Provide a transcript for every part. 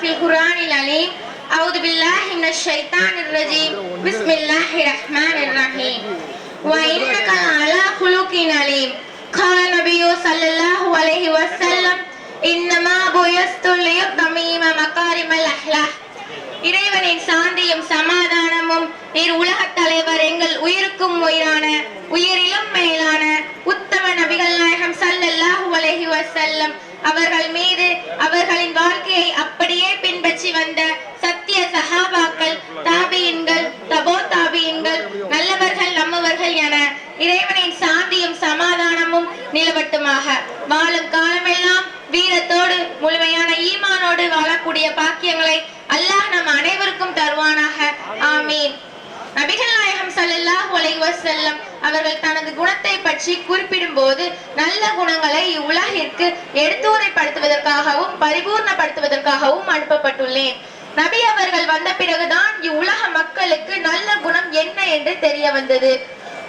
في القرآن العليم أعوذ بالله من الشيطان الرجيم بسم الله الرحمن الرحيم وإنك على خلق عليم قال النبي صلى الله عليه وسلم إنما بعثت ليتمم مكارم الأخلاق இறைவனின் சாந்தியும் சமாதானமும் நீர் உலகத் தலைவர் எங்கள் உயிருக்கும் உயிரான உயிரிலும் மேலான உத்தம நபிகள் நாயகம் ஸல்லல்லாஹு அலைஹி வஸல்லம் அவர்கள் மீது அவர்களின் வாழ்க்கையை அப்படியே பின்பற்றி வந்த சத்திய சஹாபாக்கள் தாபியின்கள் தபோ தாபியின்கள் நல்லவர்கள் நம்மவர்கள் என இறைவனின் சாந்தியும் சமாதானமும் நிலவட்டுமாக. வாழும் காலமெல்லாம் வீரத்தோடு முழுமையான ஈமானோடு வாழக்கூடிய பாக்கியங்களை அல்லாஹ் நம் அனைவருக்கும் தருவானாக. ஆமீன். நபிகள் நாயகம் ஸல்லல்லாஹு அலைஹி செல்லம். அவர்கள் தனது குணத்தை பற்றி குறிப்பிடும்போது நல்ல குணங்களை இவ்வுலகிற்கு எடுத்துரைப்படுத்துவதற்காகவும் பரிபூர்ணப்படுத்துவதற்காகவும் அனுப்பப்பட்டுள்ளேன். நபி அவர்கள் வந்த பிறகுதான் இவ்வுலக மக்களுக்கு நல்ல குணம் என்ன என்று தெரிய வந்தது.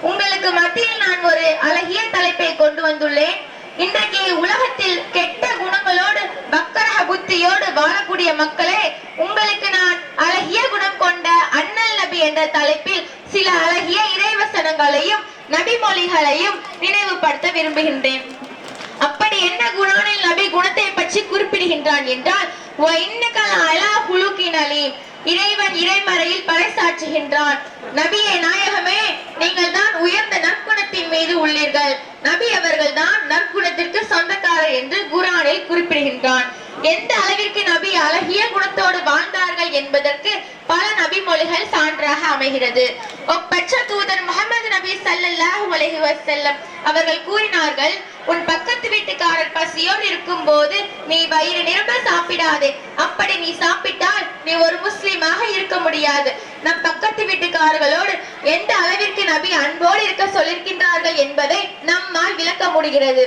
உங்களுக்கு மத்தியில் நான் ஒரு அழகிய தலைப்பை கொண்டு வந்துள்ளேன். இன்றைக்கு உலகத்தில் கெட்ட குணங்களோடு பக்கரக புத்தியோடு வாழக்கூடிய மக்களே உங்களுக்கு நான் அழகிய குணம் கொண்ட அண்ணல் நபி என்ற தலைப்பில் சில அழகிய இறைவசனங்களையும் நபிமொழிகளையும் நினைவுபடுத்த விரும்புகின்றேன். அப்படி என்ன குணானில் நபி குணத்தை பற்றி குறிப்பிடுகின்றான் என்றால் "வ அலா குலுக்கின் இறைவன் இறைமறையில் பறைசாற்றுகின்றான். நபியே நாயகமே நீங்கள் தான் உயர்ந்த நற்குணத்தின் மீது உள்ளீர்கள். நபி அவர்கள் தான் நற்குணத்திற்கு சொந்தக்காரர் என்று குரானில் குறிப்பிடுகின்றான். எந்த அளவிற்கு நபி அழகிய குணத்தோடு வாழ்ந்தார்கள் என்பதற்கு பல நபி மொழிகள் சான்றாக அமைகிறது. ஒப்பற்ற தூதர் முகமது நபி ஸல்லல்லாஹு அலஹி வசல்லம் அவர்கள் கூறினார்கள் உன் பக்கத்து வீட்டுக்காரர் பசியோடு இருக்கும்போது நீ வயிறு நிரம்ப சாப்பிடாதே. அப்படி நீ சாப்பிட்டால் நீ ஒரு முஸ்லிமாக இருக்க முடியாது. நம் பக்கத்து வீட்டுக்காரர்களோடு எந்த அளவிற்கு நபி அன்போடு இருக்க சொல்லியிருக்கின்றார்கள் என்பதை நம்மால் விளக்க முடிகிறது.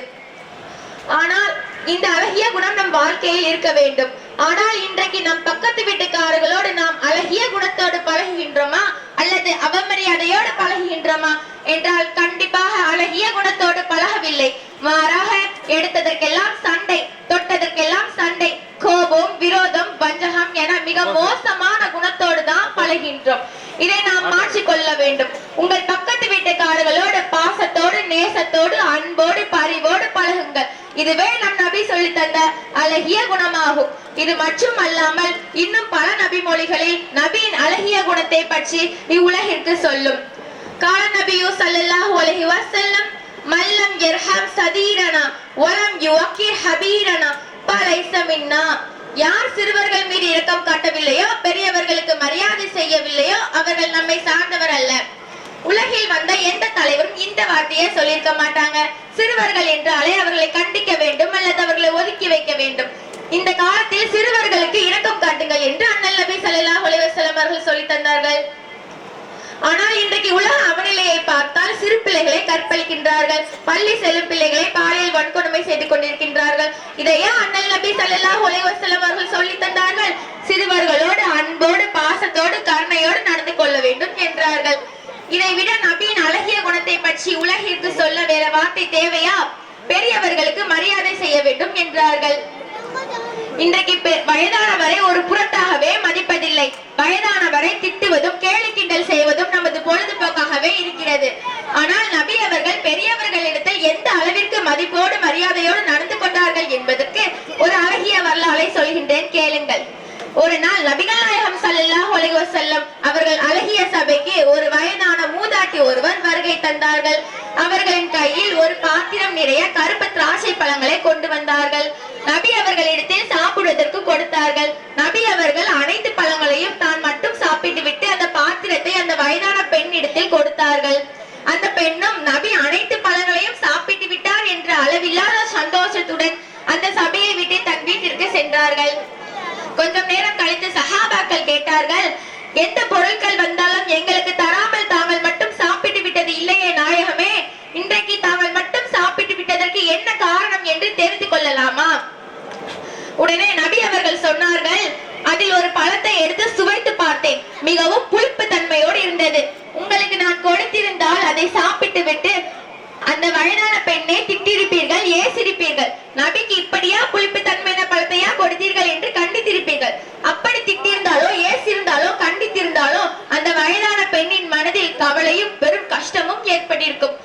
ஆனால் இந்த அழகிய குணம் நம் வாழ்க்கையில் இருக்க வேண்டும். ஆனால் இன்றைக்கு நம் பக்கத்து வீட்டுக்காரர்களோடு நாம் அழகிய குணத்தோடு பழகுகின்றோமா? அல்லது அவமரியாதையோடு பழகுகின்றோமா? என்றால் கண்டிப்பாக அழகிய குணத்தோடு பழகவில்லை. மாறாக எடுத்ததற்கெல்லாம் சண்டை தொட்டதற்கெல்லாம் சண்டை கோபம் விரோதம் வஞ்சகம் என மிக மோசமான குணத்தோடு தான் பழகின்றோம். இதை நாம் மாற்றிக்கொள்ள வேண்டும். உங்கள் பக்கத்து வீட்டுக்காரர்களோடு பாசத்தோடு நேசத்தோடு அன்போடு பரிவோடு பழகுங்கள். இதுவே நம் நபி சொல்லி தந்த அழகிய குணமாகும். இது மட்டும் அல்லாமல் இன்னும் பல நபிமொழிகளில் நபியின் அழகிய குணத்தை பற்றி இவ்வுலகிற்கு சொல்லும். கால நபியு ஸல்லல்லாஹு அலைஹி வஸல்லம் இர்ஹம் சதீரனா வலம் யுவக்கிர் ஹபீரனா பலைஸ மின்னா யார் சிறுவர்கள் மீது இரக்கம் காட்டவில்லையோ பெரியவர்களுக்கு மரியாதை செய்யவில்லையோ அவர்கள் நம்மை சார்ந்தவர் அல்ல. உலகில் வந்த எந்த தலைவரும் இந்த வார்த்தையை சொல்லியிருக்க மாட்டாங்க. சிறுவர்கள் என்றாலே அவர்களை கண்டிக்க வேண்டும் அல்லது அவர்களை ஒதுக்கி வைக்க வேண்டும். இந்த காலத்தில் சிறுவர்களுக்கு இரக்கம் காட்டுங்கள் என்று அண்ணல் நபி ஸல்லல்லாஹு அலைஹி அவர்கள் சொல்லி தந்தார்கள். ஆனால் இன்றைக்கு உலக அவநிலையை பார்த்தால் சிறு பிள்ளைகளை கற்பழிக்கின்றார்கள். பள்ளி செல்லும் பிள்ளைகளை பாலியல் வன்கொடுமை செய்து கொண்டிருக்கின்றார்கள். இதையே அண்ணல் நபி சல்லா ஒலைவசலம் அவர்கள் சொல்லி தந்தார்கள்? சிறுவர்களோடு அன்போடு பாசத்தோடு கருணையோடு நடந்து கொள்ள வேண்டும் என்றார்கள். இதை விட நபியின் அழகிய குணத்தை பற்றி உலகிற்கு சொல்ல வேற வார்த்தை தேவையா? பெரியவர்களுக்கு மரியாதை செய்ய வேண்டும் என்றார்கள். இன்றைக்கு வயதானவரை ஒரு புறத்தாகவே மதிப்பதில்லை. வயதானவரை திட்டுவதும் கேலி கிண்டல் செய்வதும் நமது பொழுதுபோக்காகவே இருக்கிறது. ஆனால் நபி அவர்கள் பெரியவர்களிடத்தில் எந்த அளவிற்கு மதிப்போடு மரியாதையோடு நடந்து கொண்டார்கள் என்பதற்கு ஒரு அழகிய வரலாறை சொல்கின்றேன் கேளுங்கள். ஒரு நாள் நபிகள் நாயகம் ஸல்லல்லாஹு அலைஹி அவர்கள் அழகிய சபைக்கு ஒரு வயதான மூதாட்டி ஒருவர் வருகை தந்தார்கள். அவர்களின் கையில் ஒரு பாத்திரம் நிறைய கருப்பு திராட்சை பழங்களை கொண்டு வந்தார்கள். நபி அவர்களிடத்தில் சாப்பிடுவதற்கு கொடுத்தார்கள். நபி அவர்கள் அனைத்து பழங்களையும் தான் மட்டும் சாப்பிட்டு விட்டு அந்த பாத்திரத்தை அந்த வயதான பெண் இடத்தில் கொடுத்தார்கள். அந்த பெண்ணும் நபி அனைத்து பழங்களையும் சாப்பிட்டு விட்டார் என்ற அளவில்லாத சந்தோஷத்துடன் அந்த சபையை விட்டு தன் வீட்டிற்கு சென்றார்கள். கொஞ்சம் நேரம் கழித்து சஹாபாக்கள் கேட்டார்கள் எந்த பொருட்கள் வந்தாலும் எங்களுக்கு தராமல் தாங்கள் மட்டும் சாப்பிட்டு விட்டது இல்லையே நாயகமே. இன்றைக்கு தாங்கள் மட்டும் சாப்பிட்டு விட்டதற்கு என்ன காரணம் என்று தெரிந்து கொள்ளலாமா? உடனே நபி அவர்கள் சொன்னார்கள் அதில் ஒரு பழத்தை எடுத்து சுவைத்து பார்த்தேன். மிகவும் புளிப்பு தன்மையோடு இருந்தது. உங்களுக்கு நான் கொடுத்திருந்தால் அதை சாப்பிட்டு விட்டு அந்த வயதான பெண்ணை திட்டிருப்பீர்கள் ஏசிருப்பீர்கள் நபிக்கு இப்படியா புளிப்பு தன்மையான பழத்தையா கொடுத்தீர்கள் என்று கண்டித்திருப்பீர்கள். அப்படி திட்டிருந்தாலோ ஏசிருந்தாலோ கண்டித்திருந்தாலோ அந்த வயதான பெண்ணின் மனதில் கவலையும் பெரும் கஷ்டமும் ஏற்பட்டிருக்கும்.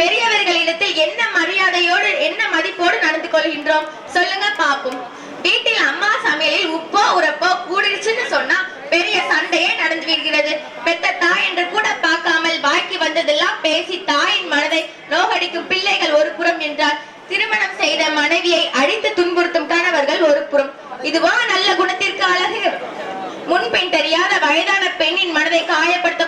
பெரியவர்களிடத்தில் என்ன மரியாதையோடு என்ன மதிப்போடு நடந்து கொள்கின்றோம்? சொல்லுங்க பாப்போம் வீட்டில் அம்மா சமையலில் உப்போ உரப்போ கூடிருச்சுன்னு சொன்னா பெரிய சண்டையே நடந்து விடுகிறது. பெத்த தாய் என்று கூட பார்க்காமல் வாய்க்கு வந்ததெல்லாம் பேசி தாயின் மனதை நோகடிக்கும் பிள்ளைகள் ஒரு புறம் என்றார். திருமணம் செய்த மனைவியை அழித்து துன்புறுத்தும் கணவர்கள் ஒரு புறம். இதுவா நல்ல குணத்திற்கு அழகு? முன்பின் தெரியாத வயதான பெண்ணின் மனதை காயப்படுத்த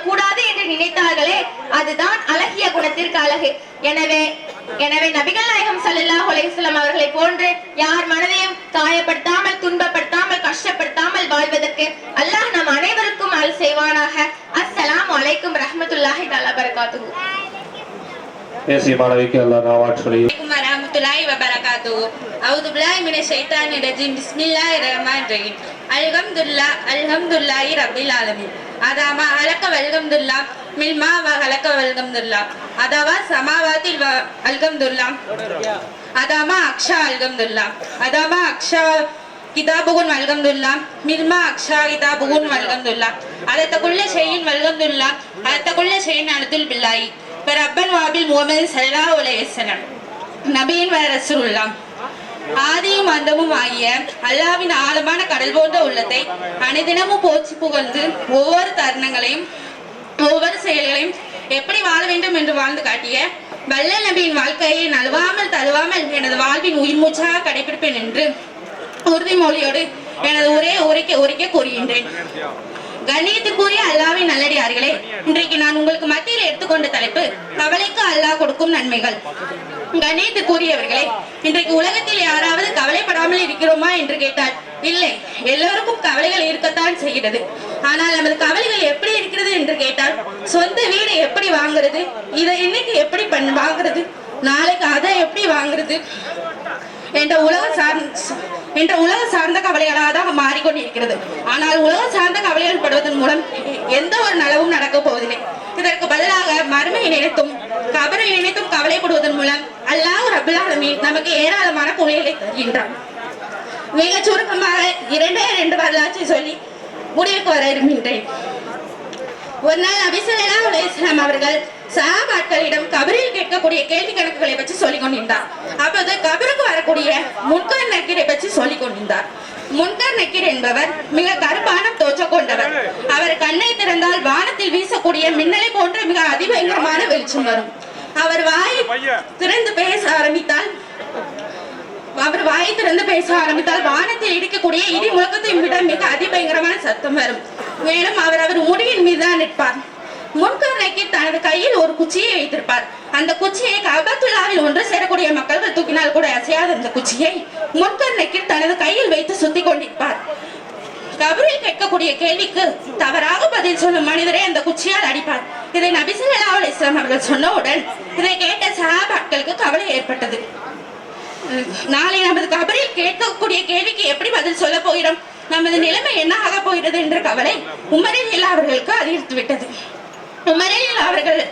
நினைத்தார்களே அதுதான் அழகிய குணத்திற்கு அழகு எனவே எனவே நபிகள் நாயகம் ஸல்லல்லாஹு அலைஹி வஸல்லம் அவர்களை போன்று யார் மனதையும் காயப்படுத்தாமல் துன்பப்படுத்தாமல் கஷ்டப்படுத்தாமல் வாழ்வதற்கு அல்லாஹ் நம் அனைவருக்கும் அருள் செய்வானாக அஸ்ஸலாமு அலைக்கும் ரஹ்மத்துல்லாஹி தஆலா பரகாத்துஹு தேசிய மாணவிக்கு அல்லா நாவாற்றலையும் Assalamualaikum warahmatullahi wabarakatuh. A'udzu billahi minasyaitonir rajim. Bismillahirrahmanirrahim. Alhamdulillah, alhamdulillahi rabbil alamin. Adama halaka walhamdulillah. Milma wa halaka walhamdulillah. Adawa samawati wa alhamdulillah. Adama aksha alhamdulillah. Adama aksha கிதாபுகுன் வல்கம்துல்லா மில்மா அக்ஷா கிதாபுகுன் வல்கம்துல்லா அதத்தக்குள்ள ஷெயின் வல்கம்துல்லா அதத்தக்குள்ள ஷெயின் அனுதுல் பில்லாயி ரப்பன் வாபில் முகமது சல்லா உலகம் நபியின் வர ஆதியும் அந்தமும் ஆகிய அல்லாவின் ஆழமான கடல் போன்ற உள்ளத்தை அனைதினமும் போச்சு புகழ்ந்து ஒவ்வொரு தருணங்களையும் ஒவ்வொரு செயல்களையும் எப்படி வாழ வேண்டும் என்று வாழ்ந்து காட்டிய வல்ல நபியின் வாழ்க்கையை நழுவாமல் தழுவாமல் எனது வாழ்வின் உயிர் மூச்சாக கடைபிடிப்பேன் என்று உறுதிமொழியோடு எனது உரையை உரைக்க உரைக்க கூறுகின்றேன். கண்ணியத்துக்குரிய அல்லாவின் நல்லடியார்களே இன்றைக்கு நான் உங்களுக்கு மத்தியில் எடுத்துக்கொண்ட தலைப்பு கவலைக்கு அல்லாஹ் கொடுக்கும் நன்மைகள். கண்ணியத்திற்குரியவர்களே இன்றைக்கு உலகத்தில் யாராவது கவலைப்படாமல் இருக்கிறோமா என்று கேட்டார் இல்லை எல்லோருக்கும் கவலைகள் இருக்கத்தான் செய்கிறது. ஆனால் நமது கவலைகள் எப்படி இருக்கிறது என்று கேட்டால் சொந்த வீடு எப்படி வாங்குறது இதை இன்னைக்கு எப்படி பண் வாங்குறது நாளைக்கு அதை எப்படி வாங்குறது என்ற உலக சார்ந்த என்ற உலக சார்ந்த கவலைகளாக தான் மாறிக்கொண்டிருக்கிறது. ஆனால் உலக சார்ந்த கவலைகள் படுவதன் மூலம் எந்த ஒரு நலவும் நடக்கப் போவதில்லை. இதற்கு பதிலாக மறுமையை நினைத்தும் கபரை நினைத்தும் கவலைப்படுவதன் மூலம் அல்லாஹ் ரபுல் நமக்கு ஏராளமான குறைகளை தருகின்றான். மிக சுருக்கமாக இரண்டே ரெண்டு வரலாற்றை சொல்லி முடிவுக்கு வர விரும்புகின்றேன். ஒரு நாள் நபிசல்லா அலைஹிஸ்ஸலாம் அவர்கள் சகாபாக்களிடம் கபரில் கேட்கக்கூடிய கேள்வி கணக்குகளை பற்றி சொல்லிக் கொண்டிருந்தார். அப்போது கபருக்கு வரக்கூடிய முன்கர் நக்கீரை பற்றி சொல்லிக் கொண்டிருந்தார். முன்கர் நக்கீர் என்பவர் மிக கருப்பான தோற்றம் கொண்டவர். அவர் கண்ணை திறந்தால் வானத்தில் வீசக்கூடிய மின்னலை போன்ற மிக அதிபயங்கரமான வெளிச்சம் வரும். அவர் வாயை திறந்து பேச ஆரம்பித்தால் அவர் வாயை திறந்து பேச ஆரம்பித்தால் வானத்தில் இடிக்கக்கூடிய இடி முழக்கத்தை விட மிக அதிபயங்கரமான சத்தம் வரும். மேலும் அவர் அவர் முடியின் மீதுதான் நிற்பார். முன்கருணைக்கு தனது கையில் ஒரு குச்சியை வைத்திருப்பார். அந்த குச்சியை கபத்துலாவில் ஒன்று சேரக்கூடிய மக்கள்கள் தூக்கினால் கூட அசையாத அந்த குச்சியை முன்கருணைக்கு தனது கையில் வைத்து சுத்தி கொண்டிருப்பார். கபரில் கேட்கக்கூடிய கேள்விக்கு தவறாக பதில் சொல்லும் மனிதரை அந்த குச்சியால் அடிப்பார். இதை நபிசல்லா அலிஸ்லாம் அவர்கள் சொன்னவுடன் இதை கேட்ட சகாபாக்களுக்கு கவலை ஏற்பட்டது. நாளை நமது கபரில் கேட்கக்கூடிய கேள்விக்கு எப்படி பதில் சொல்ல போகிறோம்? நமது நிலைமை என்ன ஆக போகிறது என்ற கவலை உமரில் அவர்களுக்கு அதிகரித்து விட்டது. உமரில் அவர்கள்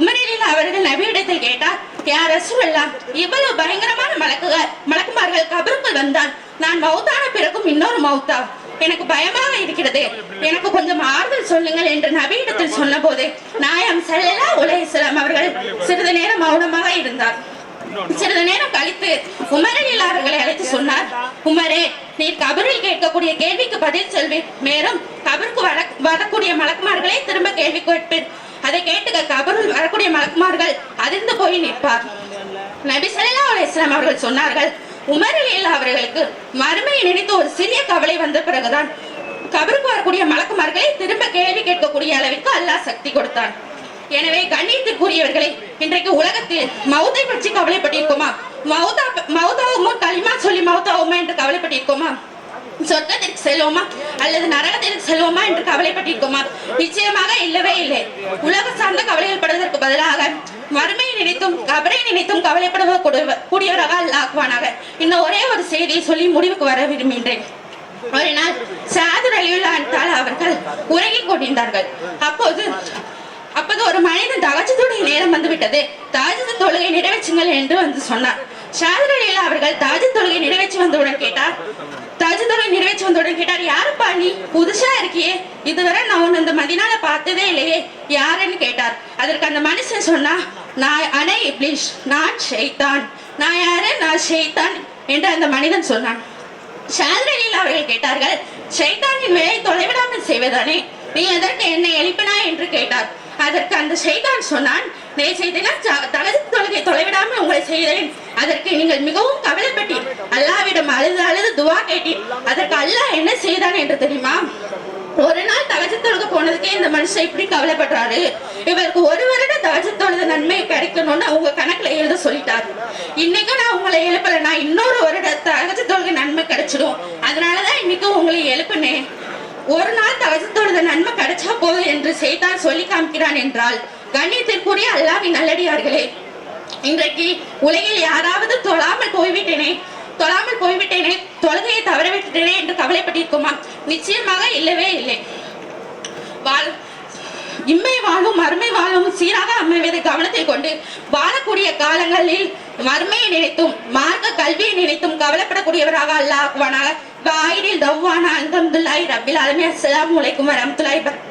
உமரில் அவர்கள் நபியிடத்தில் கேட்டார் யார் ரசூலல்லாம் இவ்வளவு பயங்கரமான மலக்குகள் மலக்குமார்கள் கபருக்குள் வந்தால் நான் மௌத்தான பிறகும் இன்னொரு மௌத்தா? எனக்கு பயமாக இருக்கிறது. எனக்கு கொஞ்சம் ஆறுதல் சொல்லுங்கள் என்று நபியிடத்தில் சொன்னபோது நாயம் சல்லல்லா உலகம் அவர்கள் சிறிது நேரம் மௌனமாக இருந்தார். சிறிது நேரம் கழித்து உமரனில் அவர்களை அழைத்து சொன்னார். உமரே நீர் கபரில் கேட்கக்கூடிய கேள்விக்கு பதில் சொல்வேன் மேலும் கபருக்கு வர வரக்கூடிய மலக்குமார்களை திரும்ப கேள்வி கேட்பேன் அதை கேட்டு கபருள் வரக்கூடிய மலக்குமார்கள் அதிர்ந்து போய் நிற்பார். நபி ஸல்லல்லாஹு அலைஹி அவர்கள் சொன்னார்கள் உமரில் அவர்களுக்கு மறுமையை நினைத்து ஒரு சிறிய கவலை வந்த பிறகுதான் கபருக்கு வரக்கூடிய மலக்குமார்களை திரும்ப கேள்வி கேட்கக்கூடிய அளவிற்கு அல்லாஹ் சக்தி கொடுத்தான். எனவே கண்ணியத்திற்குரியவர்களே இன்றைக்கு உலகத்தில் மௌத்தை பற்றி கவலைப்பட்டிருக்கோமா? மௌதா மௌதாவுமோ களிமா சொல்லி மௌதாவுமா என்று கவலைப்பட்டிருக்கோமா? சொர்க்கத்திற்கு செல்வோமா? அல்லது நரகத்திற்கு செல்வோமா என்று கவலைப்பட்டிருக்கோமா? நிச்சயமாக இல்லவே இல்லை. உலக சார்ந்த கவலைகள் படுவதற்கு பதிலாக மறுமையை நினைத்தும் கபரை நினைத்தும் கவலைப்படுவ கூடியவராக அல்லாக்குவானாக இன்னும் ஒரே ஒரு செய்தியை சொல்லி முடிவுக்கு வர விரும்புகின்றேன். ஒரு நாள் சாதுர் அவர்கள் உறங்கிக் கொண்டிருந்தார்கள். அப்போது அப்போது ஒரு மனிதன் தகச்சத்துடைய நேரம் வந்து விட்டது தாஜத்து தொழுகை நிறைவேற்றுங்கள் என்று வந்து சொன்னார். ஷாதர் அவர்கள் தாஜ தொழுகை நிறைவேற்றி வந்தவுடன் கேட்டார். தாஜ் தொழுகை நிறைவேற்றி வந்தவுடன் கேட்டார் யாருப்பா நீ? புதுசா இருக்கியே. இதுவரை நான் உன்னை அந்த மதினால பார்த்ததே இல்லையே. யாருன்னு கேட்டார். அதற்கு அந்த மனுஷன் சொன்னா நான் அனை இப்ளிஷ் நான் ஷெய்தான் நான் யாரு? நான் ஷெய்தான் என்று அந்த மனிதன் சொன்னான். ஷாதரலில் அவர்கள் கேட்டார்கள் ஷெய்தானின் வேலை தொலைவிடாமல் செய்வதானே? நீ எதற்கு என்னை எழுப்பினாய்? என்று கேட்டார். அதற்கு அந்த செய்தான் சொன்னான் நே தினம் தனது தொழுகை தொலைவிடாமல் உங்களை செய்தேன். அதற்கு நீங்கள் மிகவும் கவலைப்பட்டீர். அல்லாவிடம் அழுது அழுது துவா கேட்டீர். அதற்கு அல்லாஹ் என்ன செய்தான் என்று தெரியுமா? ஒரு நாள் தகஜ தொழுக போனதுக்கே இந்த மனுஷன் இப்படி கவலைப்படுறாரு. இவருக்கு ஒரு வருட தகஜ தொழுத நன்மை கிடைக்கணும்னு அவங்க கணக்குல எழுத சொல்லிட்டாரு. இன்னைக்கும் நான் உங்களை எழுப்பலைன்னா இன்னொரு வருட தகஜ தொழுக நன்மை கிடைச்சிடும். அதனாலதான் இன்னைக்கும் உங்களை எழுப்புனேன். ஒரு நாள் தகஜ நன்மை கிடைச்சா போதும் என்று செய்தான் சொல்லி காமிக்கிறான் என்றால் கண்ணியத்திற்குரிய அல்லாவின் நல்லடியார்களே இன்றைக்கு உலகில் யாராவது தொழாமல் போய்விட்டேனே தொழாமல் போய்விட்டேனே தொழுகையை தவற விட்டுட்டேனே என்று கவலைப்பட்டிருக்குமா? நிச்சயமாக இல்லவே இல்லை. வாழ் இம்மை வாழும் மறுமை வாழும் சீராக அமைவதை கவனத்தில் கொண்டு வாழக்கூடிய காலங்களில் மறுமையை நினைத்தும் மார்க்க கல்வியை நினைத்தும் கவலைப்படக்கூடியவராக அல்லாஹ் வாயிரில் தவ்வான அல்ஹம்துலில்லாஹி ரபில் ஆலமீன் அஸ்ஸலாமு அலைக்கும் வரஹ்மத்துல்லாஹி வபரகாத்துஹு